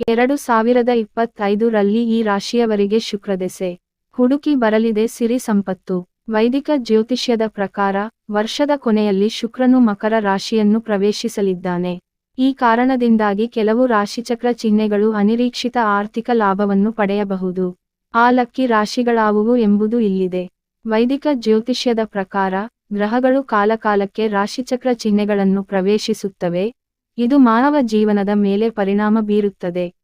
ಎರಡು ಸಾವಿರದ ಇಪ್ಪತ್ತೈದು ರಲ್ಲಿ ಈ ರಾಶಿಯವರಿಗೆ ಶುಕ್ರದೆಸೆ. ಹುಡುಕಿ ಬರಲಿದೆ ಸಿರಿ ಸಂಪತ್ತು. ವೈದಿಕ ಜ್ಯೋತಿಷ್ಯದ ಪ್ರಕಾರ, ವರ್ಷದ ಕೊನೆಯಲ್ಲಿ ಶುಕ್ರನು ಮಕರ ರಾಶಿಯನ್ನು ಪ್ರವೇಶಿಸಲಿದ್ದಾನೆ. ಈ ಕಾರಣದಿಂದಾಗಿ ಕೆಲವು ರಾಶಿಚಕ್ರ ಚಿಹ್ನೆಗಳು ಅನಿರೀಕ್ಷಿತ ಆರ್ಥಿಕ ಲಾಭವನ್ನು ಪಡೆಯಬಹುದು. ಆ ಲಕ್ಕಿ ರಾಶಿಗಳಾವುವು ಎಂಬುದು ಇಲ್ಲಿದೆ. ವೈದಿಕ ಜ್ಯೋತಿಷ್ಯದ ಪ್ರಕಾರ, ಗ್ರಹಗಳು ಕಾಲಕಾಲಕ್ಕೆ ರಾಶಿಚಕ್ರ ಚಿಹ್ನೆಗಳನ್ನು ಪ್ರವೇಶಿಸುತ್ತವೆ. ಇದು ಮಾನವ ಜೀವನದ ಮೇಲೆ ಪರಿಣಾಮ ಬೀರುತ್ತದೆ.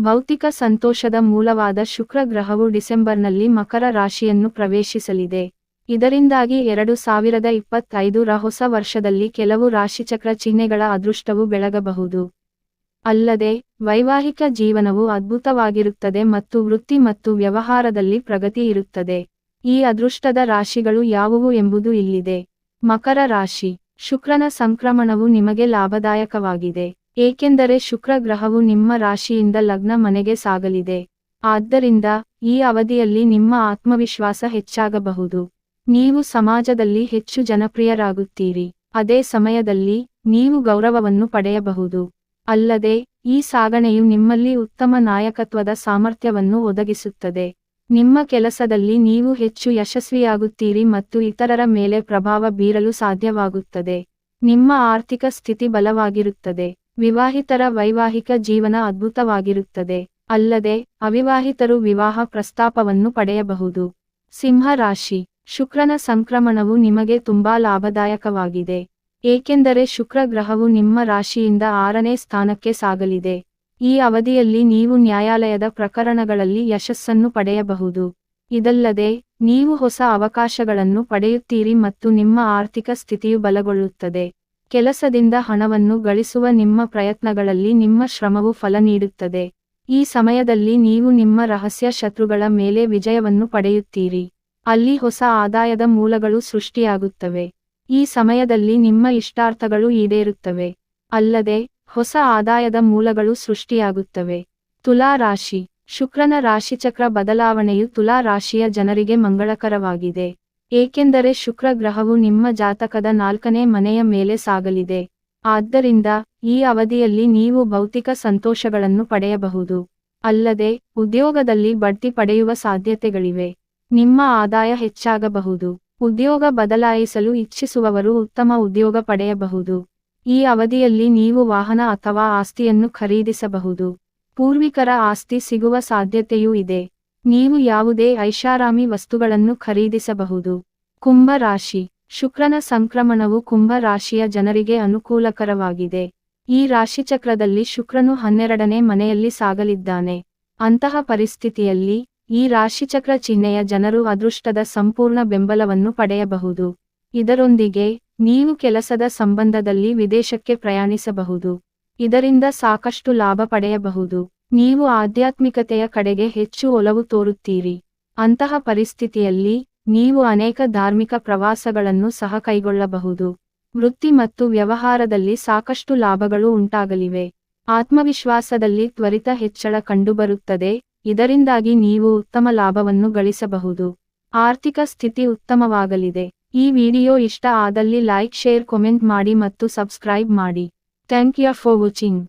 ಭೌತಿಕ ಸಂತೋಷದ ಮೂಲವಾದ ಶುಕ್ರ ಗ್ರಹವು ಡಿಸೆಂಬರ್ನಲ್ಲಿ ಮಕರ ರಾಶಿಯನ್ನು ಪ್ರವೇಶಿಸಲಿದೆ. ಇದರಿಂದಾಗಿ ಎರಡು ಸಾವಿರದ ಇಪ್ಪತ್ತೈದು ರ ಹೊಸ ವರ್ಷದಲ್ಲಿ ಕೆಲವು ರಾಶಿಚಕ್ರ ಚಿಹ್ನೆಗಳ ಅದೃಷ್ಟವು ಬೆಳಗಬಹುದು. ಅಲ್ಲದೆ, ವೈವಾಹಿಕ ಜೀವನವು ಅದ್ಭುತವಾಗಿರುತ್ತದೆ ಮತ್ತು ವೃತ್ತಿ ಮತ್ತು ವ್ಯವಹಾರದಲ್ಲಿ ಪ್ರಗತಿ ಇರುತ್ತದೆ. ಈ ಅದೃಷ್ಟದ ರಾಶಿಗಳು ಯಾವುವು ಎಂಬುದು ಇಲ್ಲಿದೆ. ಮಕರ ರಾಶಿ. ಶುಕ್ರನ ಸಂಕ್ರಮಣವು ನಿಮಗೆ ಲಾಭದಾಯಕವಾಗಿದೆ, ಏಕೆಂದರೆ ಶುಕ್ರ ಗ್ರಹವು ನಿಮ್ಮ ರಾಶಿಯಿಂದ ಲಗ್ನ ಮನೆಗೆ ಸಾಗಲಿದೆ. ಆದ್ದರಿಂದ, ಈ ಅವಧಿಯಲ್ಲಿ ನಿಮ್ಮ ಆತ್ಮವಿಶ್ವಾಸ ಹೆಚ್ಚಾಗಬಹುದು. ನೀವು ಸಮಾಜದಲ್ಲಿ ಹೆಚ್ಚು ಜನಪ್ರಿಯರಾಗುತ್ತೀರಿ. ಅದೇ ಸಮಯದಲ್ಲಿ, ನೀವು ಗೌರವವನ್ನು ಪಡೆಯಬಹುದು. ಅಲ್ಲದೆ, ಈ ಸಾಗಣೆಯು ನಿಮ್ಮಲ್ಲಿ ಉತ್ತಮ ನಾಯಕತ್ವದ ಸಾಮರ್ಥ್ಯವನ್ನು ಒದಗಿಸುತ್ತದೆ. ನಿಮ್ಮ ಕೆಲಸದಲ್ಲಿ ನೀವು ಹೆಚ್ಚು ಯಶಸ್ವಿಯಾಗುತ್ತೀರಿ ಮತ್ತು ಇತರರ ಮೇಲೆ ಪ್ರಭಾವ ಬೀರಲು ಸಾಧ್ಯವಾಗುತ್ತದೆ. ನಿಮ್ಮ ಆರ್ಥಿಕ ಸ್ಥಿತಿ ಬಲವಾಗಿರುತ್ತದೆ. ವಿವಾಹಿತರ ವೈವಾಹಿಕ ಜೀವನ ಅದ್ಭುತವಾಗಿರುತ್ತದೆ. ಅಲ್ಲದೆ, ಅವಿವಾಹಿತರು ವಿವಾಹ ಪ್ರಸ್ತಾಪವನ್ನು ಪಡೆಯಬಹುದು. ಸಿಂಹ ರಾಶಿ. ಶುಕ್ರನ ಸಂಕ್ರಮಣವು ನಿಮಗೆ ತುಂಬಾ ಲಾಭದಾಯಕವಾಗಿದೆ. ಏಕೆಂದರೆ ಶುಕ್ರ ಗ್ರಹವು ನಿಮ್ಮ ರಾಶಿಯಿಂದ ಆರನೇ ಸ್ಥಾನಕ್ಕೆ ಸಾಗಲಿದೆ. ಈ ಅವಧಿಯಲ್ಲಿ ನೀವು ನ್ಯಾಯಾಲಯದ ಪ್ರಕರಣಗಳಲ್ಲಿ ಯಶಸ್ಸನ್ನು ಪಡೆಯಬಹುದು. ಇದಲ್ಲದೆ, ನೀವು ಹೊಸ ಅವಕಾಶಗಳನ್ನು ಪಡೆಯುತ್ತೀರಿ ಮತ್ತು ನಿಮ್ಮ ಆರ್ಥಿಕ ಸ್ಥಿತಿಯು ಬಲಗೊಳ್ಳುತ್ತದೆ. ಕೆಲಸದಿಂದ ಹಣವನ್ನು ಗಳಿಸುವ ನಿಮ್ಮ ಪ್ರಯತ್ನಗಳಲ್ಲಿ ನಿಮ್ಮ ಶ್ರಮವು ಫಲ ನೀಡುತ್ತದೆ. ಈ ಸಮಯದಲ್ಲಿ ನೀವು ನಿಮ್ಮ ರಹಸ್ಯ ಶತ್ರುಗಳ ಮೇಲೆ ವಿಜಯವನ್ನು ಪಡೆಯುತ್ತೀರಿ. ಅಲ್ಲಿ ಹೊಸ ಆದಾಯದ ಮೂಲಗಳು ಸೃಷ್ಟಿಯಾಗುತ್ತವೆ. ಈ ಸಮಯದಲ್ಲಿ ನಿಮ್ಮ ಇಷ್ಟಾರ್ಥಗಳು ಈಡೇರುತ್ತವೆ. ಅಲ್ಲದೆ ಹೊಸ ಆದಾಯದ ಮೂಲಗಳು ಸೃಷ್ಟಿಯಾಗುತ್ತವೆ. ತುಲಾ ರಾಶಿ. ಶುಕ್ರನ ರಾಶಿಚಕ್ರ ಬದಲಾವಣೆಯು ತುಲಾ ರಾಶಿಯ ಜನರಿಗೆ ಮಂಗಳಕರವಾಗಿದೆ. ಏಕೆಂದರೆ ಶುಕ್ರ ಗ್ರಹವು ನಿಮ್ಮ ಜಾತಕದ ನಾಲ್ಕನೇ ಮನೆಯ ಮೇಲೆ ಸಾಗಲಿದೆ. ಆದ್ದರಿಂದ, ಈ ಅವಧಿಯಲ್ಲಿ ನೀವು ಭೌತಿಕ ಸಂತೋಷಗಳನ್ನು ಪಡೆಯಬಹುದು. ಅಲ್ಲದೆ, ಉದ್ಯೋಗದಲ್ಲಿ ಬಡ್ತಿ ಪಡೆಯುವ ಸಾಧ್ಯತೆಗಳಿವೆ. ನಿಮ್ಮ ಆದಾಯ ಹೆಚ್ಚಾಗಬಹುದು. ಉದ್ಯೋಗ ಬದಲಾಯಿಸಲು ಇಚ್ಛಿಸುವವರು ಉತ್ತಮ ಉದ್ಯೋಗ ಪಡೆಯಬಹುದು. ಈ ಅವಧಿಯಲ್ಲಿ ನೀವು ವಾಹನ ಅಥವಾ ಆಸ್ತಿಯನ್ನು ಖರೀದಿಸಬಹುದು. ಪೂರ್ವಿಕರ ಆಸ್ತಿ ಸಿಗುವ ಸಾಧ್ಯತೆಯೂ ಇದೆ. ನೀವು ಯಾವುದೇ ಐಷಾರಾಮಿ ವಸ್ತುಗಳನ್ನು ಖರೀದಿಸಬಹುದು. ಕುಂಭ ರಾಶಿ. ಶುಕ್ರನ ಸಂಕ್ರಮಣವು ಕುಂಭ ರಾಶಿಯ ಜನರಿಗೆ ಅನುಕೂಲಕರವಾಗಿದೆ. ಈ ರಾಶಿಚಕ್ರದಲ್ಲಿ ಶುಕ್ರನು ಹನ್ನೆರಡನೇ ಮನೆಯಲ್ಲಿ ಸಾಗಲಿದ್ದಾನೆ. ಅಂತಹ ಪರಿಸ್ಥಿತಿಯಲ್ಲಿ ಈ ರಾಶಿಚಕ್ರ ಚಿಹ್ನೆಯ ಜನರು ಅದೃಷ್ಟದ ಸಂಪೂರ್ಣ ಬೆಂಬಲವನ್ನು ಪಡೆಯಬಹುದು. ಇದರೊಂದಿಗೆ ನೀವು ಕೆಲಸದ ಸಂಬಂಧದಲ್ಲಿ ವಿದೇಶಕ್ಕೆ ಪ್ರಯಾಣಿಸಬಹುದು. ಇದರಿಂದ ಸಾಕಷ್ಟು ಲಾಭ ಪಡೆಯಬಹುದು. ನೀವು ಆಧ್ಯಾತ್ಮಿಕತೆಯ ಕಡೆಗೆ ಹೆಚ್ಚು ಒಲವು ತೋರುತ್ತೀರಿ. ಅಂತಹ ಪರಿಸ್ಥಿತಿಯಲ್ಲಿ ನೀವು ಅನೇಕ ಧಾರ್ಮಿಕ ಪ್ರವಾಸಗಳನ್ನು ಸಹ ಕೈಗೊಳ್ಳಬಹುದು. ವೃತ್ತಿ ಮತ್ತು ವ್ಯವಹಾರದಲ್ಲಿ ಸಾಕಷ್ಟು ಲಾಭಗಳು ಉಂಟಾಗಲಿವೆ. ಆತ್ಮವಿಶ್ವಾಸದಲ್ಲಿ ತ್ವರಿತ ಹೆಚ್ಚಳ ಕಂಡುಬರುತ್ತದೆ. ಇದರಿಂದಾಗಿ ನೀವು ಉತ್ತಮ ಲಾಭವನ್ನು ಗಳಿಸಬಹುದು. ಆರ್ಥಿಕ ಸ್ಥಿತಿ ಉತ್ತಮವಾಗಲಿದೆ. ಈ ವಿಡಿಯೋ ಇಷ್ಟ ಆದಲ್ಲಿ ಲೈಕ್, ಶೇರ್ ಕಮೆಂಟ್ ಮಾಡಿ ಮತ್ತು ಸಬ್ಸ್ಕ್ರೈಬ್ ಮಾಡಿ. Thank you for watching